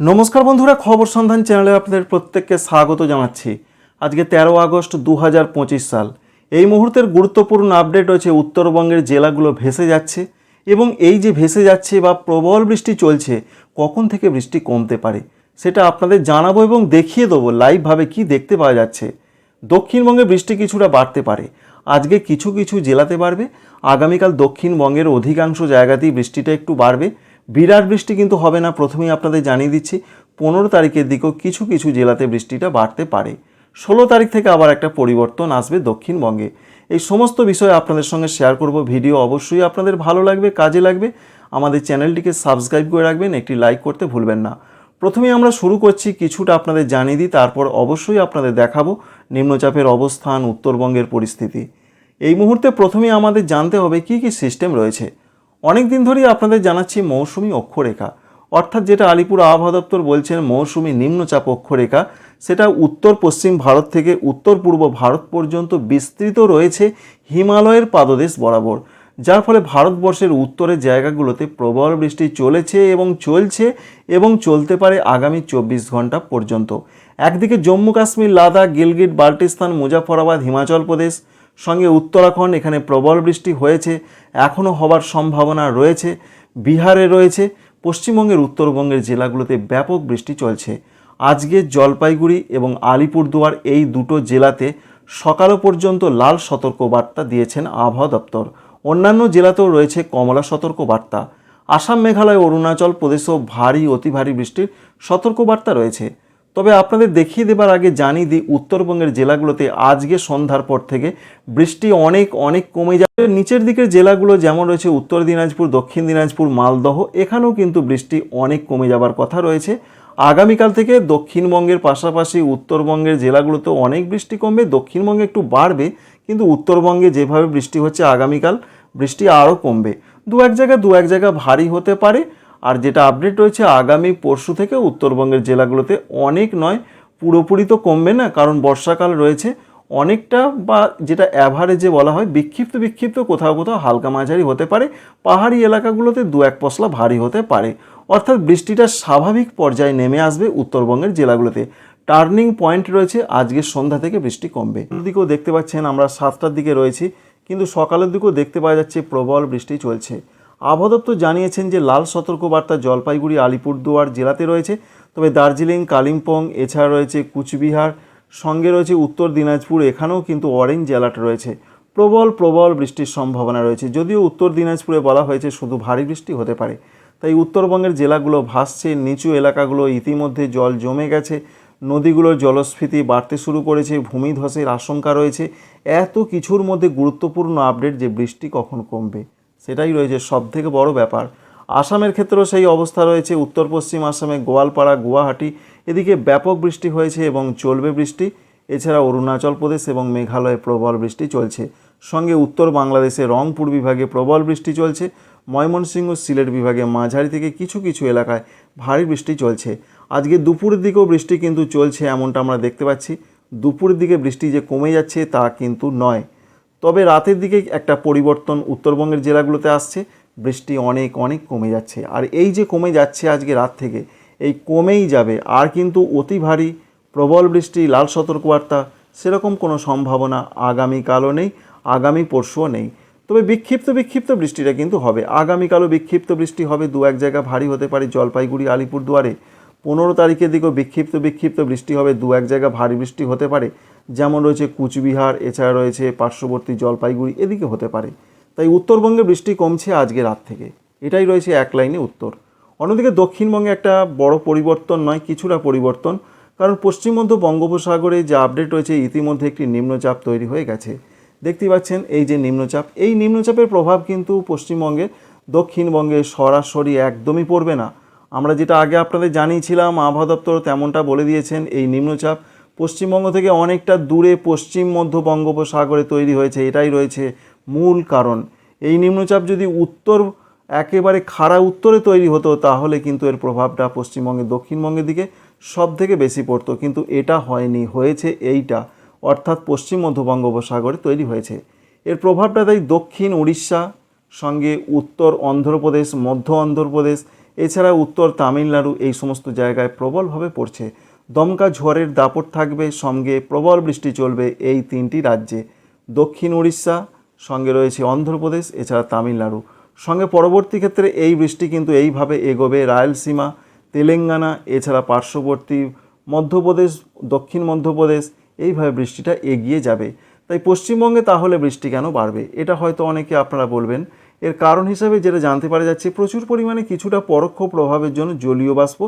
নমস্কার বন্ধুরা, খবর সন্ধান চ্যানেলে আপনাদের প্রত্যেককে স্বাগত জানাচ্ছি। আজকে তেরো আগস্ট দু হাজার পঁচিশ সাল। এই মুহূর্তের গুরুত্বপূর্ণ আপডেট রয়েছে, উত্তরবঙ্গের জেলাগুলো ভেসে যাচ্ছে এবং এই যে ভেসে যাচ্ছে বা প্রবল বৃষ্টি চলছে, কখন থেকে বৃষ্টি কমতে পারে সেটা আপনাদের জানাব এবং দেখিয়ে দেবো লাইভভাবে কি দেখতে পাওয়া যাচ্ছে। দক্ষিণবঙ্গে বৃষ্টি কিছুটা বাড়তে পারে। আজকে কিছু কিছু জেলাতে বাড়বে। আগামীকাল দক্ষিণবঙ্গের অধিকাংশ জায়গাতেই বৃষ্টিটা একটু বাড়বে। বিরাট বৃষ্টি কিন্তু হবে না, প্রথমেই আপনাদের জানিয়ে দিচ্ছি, পনেরো তারিখের দিকেও কিছু কিছু জেলাতে বৃষ্টিটা বাড়তে পারে। ষোলো তারিখ থেকে আবার একটা পরিবর্তন আসবে দক্ষিণবঙ্গে। এই সমস্ত বিষয়ে আপনাদের সঙ্গে শেয়ার করব, ভিডিও অবশ্যই আপনাদের ভালো লাগবে, কাজে লাগবে। আমাদের চ্যানেলটিকে সাবস্ক্রাইব করে রাখবেন, একটি লাইক করতে ভুলবেন না। প্রথমে আমরা শুরু করছি, কিছুটা আপনাদের জানিয়ে দিই, তারপর অবশ্যই আপনাদের দেখাবো নিম্নচাপের অবস্থান, উত্তরবঙ্গের পরিস্থিতি। এই মুহূর্তে প্রথমেই আমাদের জানতে হবে, কি কি সিস্টেম রয়েছে? অনেক দিন ধরেই আপনাদের জানাচ্ছি মৌসুমি অক্ষরেখা। অর্থাৎ যেটা আলিপুর আবহাওয়া দপ্তর বলছেন, মৌসুমি নিম্নচাপ অক্ষরেখা, সেটা উত্তর পশ্চিম ভারত থেকে উত্তর পূর্ব ভারত পর্যন্ত বিস্তৃত রয়েছে হিমালয়ের পাদদেশ বরাবর। যার ফলে ভারতবর্ষের উত্তরের জায়গাগুলোতে প্রবল বৃষ্টি চলেছে এবং চলছে এবং চলতে পারে আগামী চব্বিশ ঘণ্টা পর্যন্ত। একদিকে জম্মু কাশ্মীর, লাদাখ, গিলগিট, বাল্টিস্তান, মুজাফরাবাদ, হিমাচল প্রদেশ সঙ্গে উত্তরাখণ্ড, এখানে প্রবল বৃষ্টি হয়েছে, এখনও হবার সম্ভাবনা রয়েছে। বিহারে রয়েছে, পশ্চিমবঙ্গের উত্তরবঙ্গের জেলাগুলোতে ব্যাপক বৃষ্টি চলছে। আজকে জলপাইগুড়ি এবং আলিপুরদুয়ার এই দুটো জেলাতে সকাল পর্যন্ত লাল সতর্কবার্তা দিয়েছেন আবহাওয়া দপ্তর। অন্যান্য জেলাতেও রয়েছে কমলা সতর্কবার্তা। আসাম, মেঘালয়, অরুণাচল প্রদেশেও ভারী, অতি ভারী বৃষ্টির সতর্কবার্তা রয়েছে। তবে আপনাদের দেখিয়ে দেবার আগে জানিয়ে দিই, উত্তরবঙ্গের জেলাগুলোতে আজকে সন্ধ্যার পর থেকে বৃষ্টি অনেক অনেক কমে যাবে নিচের দিকের জেলাগুলো যেমন রয়েছে উত্তর দিনাজপুর, দক্ষিণ দিনাজপুর, মালদহ, এখানেও কিন্তু বৃষ্টি অনেক কমে যাবার কথা রয়েছে। আগামীকাল থেকে দক্ষিণবঙ্গের পাশাপাশি উত্তরবঙ্গের জেলাগুলোতে অনেক বৃষ্টি কমবে, দক্ষিণবঙ্গে একটু বাড়বে, কিন্তু উত্তরবঙ্গে যেভাবে বৃষ্টি হচ্ছে আগামীকাল, বৃষ্টি আরও কমবে। দু এক জায়গা, দু এক জায়গা ভারী হতে পারে। আর যেটা আপডেট রয়েছে, আগামী পরশু থেকে উত্তরবঙ্গের জেলাগুলোতে অনেক নয়, পুরোপুরি তো কমবে না, কারণ বর্ষাকাল রয়েছে। অনেকটা বা যেটা অ্যাভারেজে বলা হয়, বিক্ষিপ্ত বিক্ষিপ্ত কোথাও কোথাও হালকা মাঝারি হতে পারে। পাহাড়ি এলাকাগুলোতে দু এক পশলা ভারী হতে পারে। অর্থাৎ বৃষ্টিটা স্বাভাবিক পর্যায়ে নেমে আসবে উত্তরবঙ্গের জেলাগুলোতে। টার্নিং পয়েন্ট রয়েছে আজকের সন্ধ্যা থেকে বৃষ্টি কমবে। দিকেও দেখতে পাচ্ছেন, আমরা সাতটার দিকে রয়েছি, কিন্তু সকালের দিকেও দেখতে পাওয়া যাচ্ছে প্রবল বৃষ্টি চলছে। আবহাওয়া জানিয়েছেন যে লাল সতর্কবার্তা জলপাইগুড়ি, আলিপুরদুয়ার জেলাতে রয়েছে। তবে দার্জিলিং, কালিম্পং, এছাড়া রয়েছে কুচবিহার, সঙ্গে রয়েছে উত্তর দিনাজপুর, এখানেও কিন্তু অরেঞ্জ অ্যালার্ট রয়েছে। প্রবল প্রবল বৃষ্টির সম্ভাবনা রয়েছে। যদিও উত্তর দিনাজপুরে বলা হয়েছে শুধু ভারী বৃষ্টি হতে পারে। তাই উত্তরবঙ্গের জেলাগুলো ভাসছে, নিচু এলাকাগুলো ইতিমধ্যে জল জমে গেছে। নদীগুলোর জলস্ফীতি বাড়তে শুরু করেছে, ভূমিধসের আশঙ্কা রয়েছে। এত কিছুর মধ্যে গুরুত্বপূর্ণ আপডেট যে বৃষ্টি কখন কমবে। সেটাই রয়েছে সব থেকে বড় ব্যাপার। আসামের ক্ষেত্রেও সেই অবস্থা রয়েছে। উত্তর পশ্চিম আসামে গোয়ালপাড়া, গুয়াহাটি, এদিকে ব্যাপক বৃষ্টি হয়েছে এবং চলবে বৃষ্টি। এছাড়া অরুণাচল প্রদেশ এবং মেঘালয়ে প্রবল বৃষ্টি চলছে। সঙ্গে উত্তর বাংলাদেশে রংপুর বিভাগে প্রবল বৃষ্টি চলছে। ময়মনসিংহ সিলেট বিভাগে মাঝারি থেকে কিছু কিছু এলাকায় ভারী বৃষ্টি চলছে। আজকে দুপুরের দিকেও বৃষ্টি কিন্তু চলছে এমনটা আমরা দেখতে পাচ্ছি। দুপুরের দিকে বৃষ্টি যে কমে যাচ্ছে তা কিন্তু নয়। তবে রাতের দিকে একটা পরিবর্তন উত্তরবঙ্গের জেলাগুলোতে আসছে। বৃষ্টি অনেক অনেক কমে যাচ্ছে। আর এই যে কমে যাচ্ছে আজকে রাত থেকে, এই কমেই যাবে। আর কিন্তু অতি ভারী প্রবল বৃষ্টি, লাল সতর্কবার্তা, সেরকম কোনো সম্ভাবনা আগামীকালও নেই, আগামী পরশুও নেই। তবে বিক্ষিপ্ত বিক্ষিপ্ত বৃষ্টিটা কিন্তু হবে। আগামীকালও বিক্ষিপ্ত বৃষ্টি হবে। দু এক জায়গা ভারী হতে পারে। জলপাইগুড়ি, আলিপুরদুয়ারে পনেরো তারিখের দিকেও বিক্ষিপ্ত বিক্ষিপ্ত বৃষ্টি হবে। দু এক জায়গা ভারী বৃষ্টি হতে পারে। যেমন রয়েছে কুচবিহার, এছাড়া রয়েছে পার্শ্ববর্তী জলপাইগুড়ি, এদিকে হতে পারে। তাই উত্তরবঙ্গে বৃষ্টি কমছে আজকে রাত থেকে। এটাই রয়েছে এক লাইনে উত্তর। অন্যদিকে দক্ষিণবঙ্গে একটা বড় পরিবর্তন নয়, কিছুটা পরিবর্তন। কারণ পশ্চিম মধ্য বঙ্গোপসাগরে যে আপডেট রয়েছে, ইতিমধ্যে একটি নিম্নচাপ তৈরি হয়ে গেছে। দেখতেই পাচ্ছেন এই যে নিম্নচাপ, এই নিম্নচাপের প্রভাব কিন্তু পশ্চিমবঙ্গে দক্ষিণবঙ্গে সরাসরি একদমই পড়বে না। আমরা যেটা আগে আপনাদের জানিয়েছিলাম, আবহাওয়া দপ্তর তেমনটা বলে দিয়েছেন, এই নিম্নচাপ পশ্চিমবঙ্গ থেকে অনেকটা দূরে পশ্চিম মধ্য বঙ্গোপসাগরে তৈরি হয়েছে, এটাই রয়েছে মূল কারণ। এই নিম্নচাপ যদি উত্তর, একেবারে খাড়া উত্তরে তৈরি হতো, তাহলে কিন্তু এর প্রভাবটা পশ্চিমবঙ্গে দক্ষিণবঙ্গের দিকে সব থেকে বেশি পড়তো, কিন্তু এটা হয়নি, হয়েছে এইটা। অর্থাৎ পশ্চিম মধ্য বঙ্গোপসাগরে তৈরি হয়েছে। এর প্রভাবটা তাই দক্ষিণ উড়িষ্যা, সঙ্গে উত্তর অন্ধ্রপ্রদেশ, মধ্য অন্ধ্রপ্রদেশ, এছাড়া উত্তর তামিলনাড়ু এই সমস্ত জায়গায় প্রবলভাবে পড়ছে। দমকা ঝড়ের দাপট থাকবে, সঙ্গে প্রবল বৃষ্টি চলবে এই তিনটি রাজ্যে। দক্ষিণ উড়িষ্যা, সঙ্গে রয়েছে অন্ধ্রপ্রদেশ, এছাড়া তামিলনাড়ু। সঙ্গে পরবর্তী ক্ষেত্রে এই বৃষ্টি কিন্তু এইভাবে এগোবে রায়লসীমা, তেলেঙ্গানা, এছাড়া পার্শ্ববর্তী মধ্যপ্রদেশ, দক্ষিণ মধ্যপ্রদেশ, এইভাবে বৃষ্টিটা এগিয়ে যাবে। তাই পশ্চিমবঙ্গে তাহলে বৃষ্টি কেন বাড়বে? এটা হয়তো অনেকে আপনারা বলবেন। এর কারণ হিসাবে যেটা জানতে পারা যাচ্ছে, প্রচুর পরিমাণে কিছুটা পরোক্ষ প্রভাবের জন্য জলীয় বাষ্প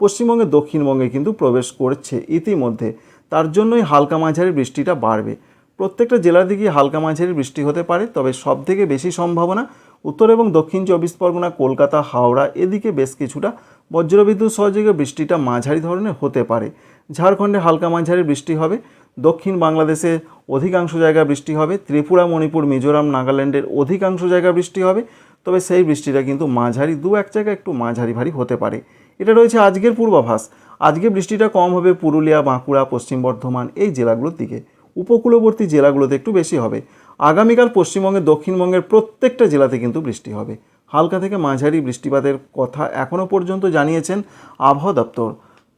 পশ্চিমবঙ্গে, দক্ষিণবঙ্গে কিন্তু প্রবেশ করছে ইতিমধ্যে। তার জন্যই হালকা মাঝারি বৃষ্টিটা বাড়বে। প্রত্যেকটা জেলার দিকে হালকা মাঝারি বৃষ্টি হতে পারে, তবে সব থেকে বেশি সম্ভাবনা উত্তর এবং দক্ষিণ চব্বিশ পরগনা, কলকাতা, হাওড়া, এদিকে বেশ কিছুটা বজ্রবিদ্যুৎ সহযোগে বৃষ্টিটা মাঝারি ধরনের হতে পারে। ঝাড়খণ্ডে হালকা মাঝারি বৃষ্টি হবে, দক্ষিণ বাংলাদেশে অধিকাংশ জায়গায় বৃষ্টি হবে, ত্রিপুরা, মণিপুর, মিজোরাম, নাগাল্যান্ডের অধিকাংশ জায়গায় বৃষ্টি হবে, তবে সেই বৃষ্টিটা কিন্তু মাঝারি দু এক জায়গায় একটু মাঝারি ভারী হতে পারে। এটা রয়েছে আজকের পূর্বাভাস। আজকে বৃষ্টিটা কম হবে পুরুলিয়া, বাঁকুড়া, পশ্চিম বর্ধমান, এই জেলাগুলোর দিকে। উপকূলবর্তী জেলাগুলোতে একটু বেশি হবে। আগামীকাল পশ্চিমবঙ্গের, দক্ষিণবঙ্গের প্রত্যেকটা জেলাতে কিন্তু বৃষ্টি হবে। হালকা থেকে মাঝারি বৃষ্টিপাতের কথা এখনও পর্যন্ত জানিয়েছেন আবহাওয়া দপ্তর।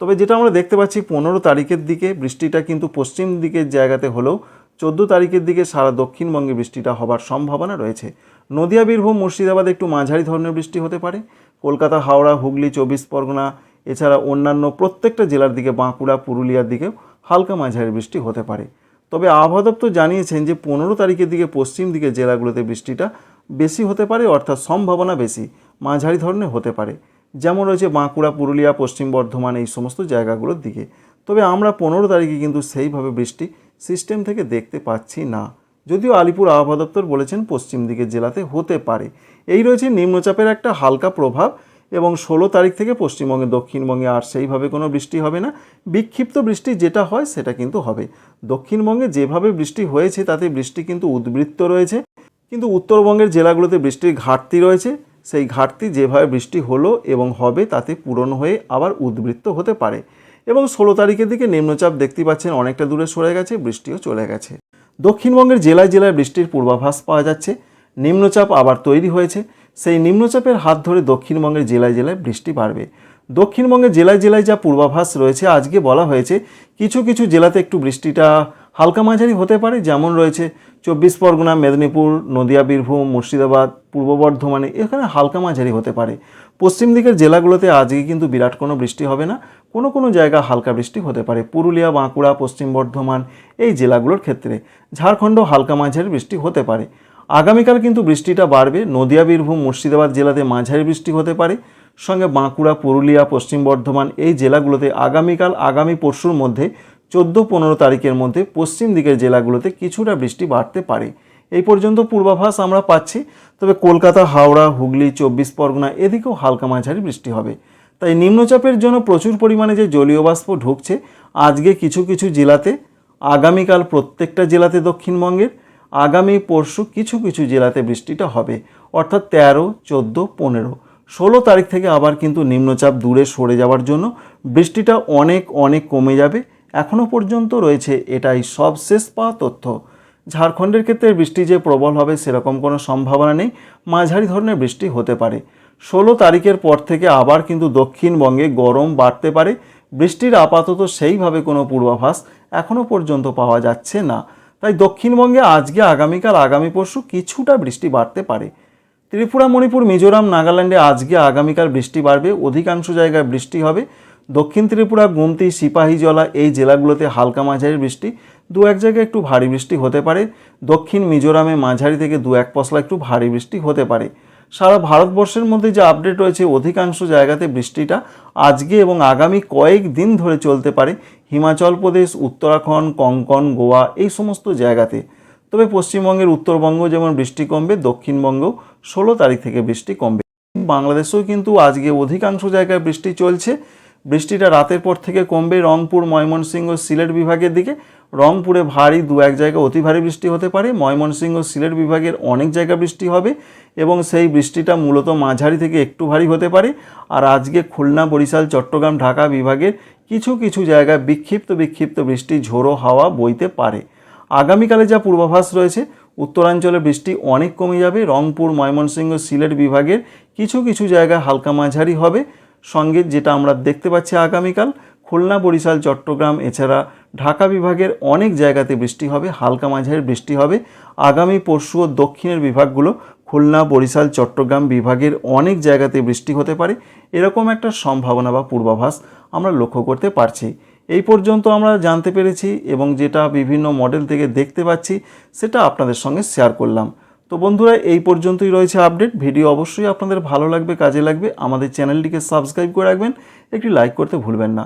তবে যেটা আমরা দেখতে পাচ্ছি, পনেরো তারিখের দিকে বৃষ্টিটা কিন্তু পশ্চিম দিকের জায়গাতে হলেও চোদ্দ তারিখের দিকে সারা দক্ষিণবঙ্গে বৃষ্টিটা হবার সম্ভাবনা রয়েছে। নদিয়া, বীরভূম, মুর্শিদাবাদে একটু মাঝারি ধরনের বৃষ্টি হতে পারে। কলকাতা, হাওড়া, হুগলি, চব্বিশ পরগনা, এছাড়া অন্যান্য প্রত্যেকটা জেলার দিকে, বাঁকুড়া, পুরুলিয়ার দিকেও হালকা মাঝারি বৃষ্টি হতে পারে। তবে আবহাওয়া দপ্তর জানিয়েছেন যে, পনেরো তারিখের দিকে পশ্চিম দিকে জেলাগুলোতে বৃষ্টিটা বেশি হতে পারে, অর্থাৎ সম্ভাবনা বেশি, মাঝারি ধরনের হতে পারে। যেমন রয়েছে বাঁকুড়া, পুরুলিয়া, পশ্চিম বর্ধমান, এই সমস্ত জায়গাগুলোর দিকে। তবে আমরা পনেরো তারিখে কিন্তু সেইভাবে বৃষ্টি সিস্টেম থেকে দেখতে পাচ্ছি না। যদিও আলিপুর আবহাওয়া দপ্তর বলেছেন, পশ্চিম দিকের জেলাতে হতে পারে। এই রয়েছে নিম্নচাপের একটা হালকা প্রভাব এবং ষোলো তারিখ থেকে পশ্চিমবঙ্গে, দক্ষিণবঙ্গে আর সেইভাবে কোনো বৃষ্টি হবে না। বিক্ষিপ্ত বৃষ্টি যেটা হয় সেটা কিন্তু হবে। দক্ষিণবঙ্গে যেভাবে বৃষ্টি হয়েছে তাতে বৃষ্টি কিন্তু উদ্বৃত্ত রয়েছে। কিন্তু উত্তরবঙ্গের জেলাগুলোতে বৃষ্টির ঘাটতি রয়েছে। সেই ঘাটতি যেভাবে বৃষ্টি হলো এবং হবে তাতে পূরণ হয়ে আবার উদ্বৃত্ত হতে পারে। এবং ষোলো তারিখের দিকে নিম্নচাপ দেখতে পাচ্ছেন অনেকটা দূরে সরে গেছে, বৃষ্টিও চলে গেছে। দক্ষিণবঙ্গের জেলায় জেলায় বৃষ্টির পূর্বাভাস পাওয়া যাচ্ছে। নিম্নচাপ আবার তৈরি হয়েছে। সেই নিম্নচাপের হাত ধরে দক্ষিণবঙ্গের জেলায় জেলায় বৃষ্টি বাড়বে। দক্ষিণবঙ্গের জেলায় জেলায় যা পূর্বাভাস রয়েছে, আজকে বলা হয়েছে, কিছু কিছু জেলাতে একটু বৃষ্টিটা হালকা মাঝারি হতে পারে, যেমন রয়েছে চব্বিশ পরগনা, মেদিনীপুর, নদিয়া, বীরভূম, মুর্শিদাবাদ, পূর্ব বর্ধমানে, এখানে হালকা মাঝারি হতে পারে। পশ্চিম দিকের জেলাগুলোতে আজকে কিন্তু বিরাট কোনো বৃষ্টি হবে না, কোনো কোনো জায়গা হালকা বৃষ্টি হতে পারে। পুরুলিয়া, বাঁকুড়া, পশ্চিম বর্ধমান, এই জেলাগুলোর ক্ষেত্রে ঝাড়খণ্ড হালকা মাঝারি বৃষ্টি হতে পারে। আগামীকাল কিন্তু বৃষ্টিটা বাড়বে। নদিয়া, বীরভূম, মুর্শিদাবাদ জেলাতে মাঝারি বৃষ্টি হতে পারে। সঙ্গে বাঁকুড়া, পুরুলিয়া, পশ্চিম বর্ধমান এই জেলাগুলোতে আগামীকাল, আগামী পরশুর মধ্যে চোদ্দ পনেরো তারিখের মধ্যে পশ্চিম দিকের জেলাগুলোতে কিছুটা বৃষ্টি বাড়তে পারে। এই পর্যন্ত পূর্বাভাস আমরা পাচ্ছি। তবে কলকাতা, হাওড়া, হুগলি, চব্বিশ পরগনা এদিকেও হালকা মাঝারি বৃষ্টি হবে। তাই নিম্নচাপের জন্য প্রচুর পরিমাণে যে জলীয় বাষ্প ঢুকছে, আজকে কিছু কিছু জেলাতে, আগামীকাল প্রত্যেকটা জেলাতে দক্ষিণবঙ্গের আগামী পরশু কিছু কিছু জেলাতে বৃষ্টিটা হবে। অর্থাৎ তেরো, চোদ্দ, পনেরো। ষোলো তারিখ থেকে আবার কিন্তু নিম্নচাপ দূরে সরে যাওয়ার জন্য বৃষ্টিটা অনেক অনেক কমে যাবে। এখনও পর্যন্ত রয়েছে এটাই সবশেষ পাওয়া তথ্য। ঝাড়খণ্ডের ক্ষেত্রে বৃষ্টি যে প্রবল হবে সেরকম কোনো সম্ভাবনা নেই। মাঝারি ধরনের বৃষ্টি হতে পারে। ষোলো তারিখের পর থেকে আবার কিন্তু দক্ষিণবঙ্গে গরম বাড়তে পারে। বৃষ্টির আপাতত সেইভাবে কোনো পূর্বাভাস এখনও পর্যন্ত পাওয়া যাচ্ছে না। তাই দক্ষিণবঙ্গে আজকে, আগামীকাল, আগামী পরশু কিছুটা বৃষ্টি বাড়তে পারে। ত্রিপুরা, মণিপুর, মিজোরাম, নাগাল্যান্ডে আজকে, আগামীকাল বৃষ্টি বাড়বে। অধিকাংশ জায়গায় বৃষ্টি হবে। দক্ষিণ ত্রিপুরা, গুমতি সিপাহীজলা এই জেলাগুলোতে হালকা মাঝারি বৃষ্টি। দু এক জায়গায় একটু ভারী বৃষ্টি হতে পারে। দক্ষিণ মিজোরামে মাঝারি থেকে দু এক পশলা একটু ভারী বৃষ্টি হতে পারে। সারা ভারতবর্ষের মধ্যে যে আপডেট রয়েছে, অধিকাংশ জায়গাতে বৃষ্টিটা আজকে এবং আগামী কয়েক দিন ধরে চলতে পারে। হিমাচল প্রদেশ, উত্তরাখণ্ড, কঙ্কন, গোয়া এই সমস্ত জায়গাতে। তবে পশ্চিমবঙ্গের উত্তরবঙ্গ যেমন বৃষ্টি কমবে, দক্ষিণবঙ্গেও ষোলো তারিখ থেকে বৃষ্টি কমবে। বাংলাদেশেও কিন্তু আজকে অধিকাংশ জায়গায় বৃষ্টি চলছে। বৃষ্টিটা রাতের পর থেকে কমবে। রংপুর, ময়মনসিংহ, সিলেট বিভাগের দিকে রংপুরে ভারী দু এক জায়গায় অতি ভারী বৃষ্টি হতে পারে। ময়মনসিংহ সিলেট বিভাগের অনেক জায়গা বৃষ্টি হবে এবং সেই বৃষ্টিটা মূলত মাঝারি থেকে একটু ভারী হতে পারে। আর আজকে খুলনা, বরিশাল, চট্টগ্রাম, ঢাকা বিভাগের কিছু কিছু জায়গায় বিক্ষিপ্ত বিক্ষিপ্ত বৃষ্টি, ঝোড়ো হাওয়া বইতে পারে। আগামীকালে যা পূর্বাভাস রয়েছে, উত্তরাঞ্চলে বৃষ্টি অনেক কমে যাবে। রংপুর, ময়মনসিংহ, সিলেট বিভাগের কিছু কিছু জায়গা হালকা মাঝারি হবে। সঙ্গে যেটা আমরা দেখতে পাচ্ছি আগামীকাল খুলনা, বরিশাল, চট্টগ্রাম, এছাড়া ঢাকা বিভাগের অনেক জায়গাতে বৃষ্টি হবে, হালকা মাঝারি বৃষ্টি হবে। আগামী পরশু ও দক্ষিণের বিভাগগুলো খুলনা, বরিশাল, চট্টগ্রাম বিভাগের অনেক জায়গাতে বৃষ্টি হতে পারে। এরকম একটা সম্ভাবনা বা পূর্বাভাস আমরা লক্ষ্য করতে পারছি। এই পর্যন্ত আমরা জানতে পেরেছি এবং যেটা বিভিন্ন মডেল থেকে দেখতে পাচ্ছি, সেটা আপনাদের সঙ্গে শেয়ার করলাম। তো বন্ধুরা, এই পর্যন্তই রয়েছে আপডেট। ভিডিও অবশ্যই আপনাদের ভালো লাগবে, কাজে লাগবে। আমাদের চ্যানেলটিকে সাবস্ক্রাইব করে রাখবেন। একটি লাইক করতে ভুলবেন না।